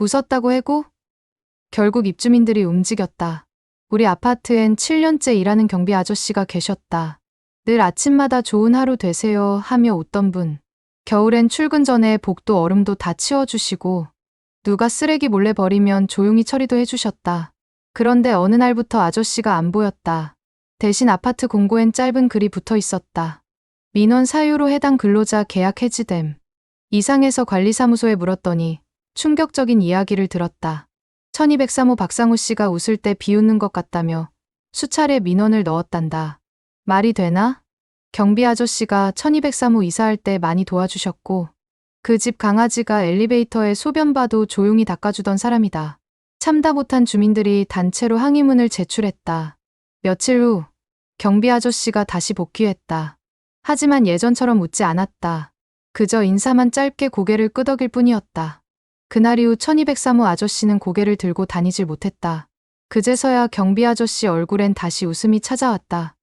웃었다고 해고? 결국 입주민들이 움직였다. 우리 아파트엔 7년째 일하는 경비 아저씨가 계셨다. 늘 아침마다 좋은 하루 되세요 하며 웃던 분. 겨울엔 출근 전에 복도 얼음도 다 치워주시고, 누가 쓰레기 몰래 버리면 조용히 처리도 해주셨다. 그런데 어느 날부터 아저씨가 안 보였다. 대신 아파트 공고엔 짧은 글이 붙어 있었다. 민원 사유로 해당 근로자 계약 해지됨. 이상해서 관리사무소에 물었더니 충격적인 이야기를 들었다. 1203호 박상우 씨가 웃을 때 비웃는 것 같다며 수차례 민원을 넣었단다. 말이 되나? 경비 아저씨가 1203호 이사할 때 많이 도와주셨고 그 집 강아지가 엘리베이터에 소변 봐도 조용히 닦아주던 사람이다. 참다 못한 주민들이 단체로 항의문을 제출했다. 며칠 후 경비 아저씨가 다시 복귀했다. 하지만 예전처럼 웃지 않았다. 그저 인사만 짧게 고개를 끄덕일 뿐이었다. 그날 이후 1203호 아저씨는 고개를 들고 다니질 못했다. 그제서야 경비 아저씨 얼굴엔 다시 웃음이 찾아왔다.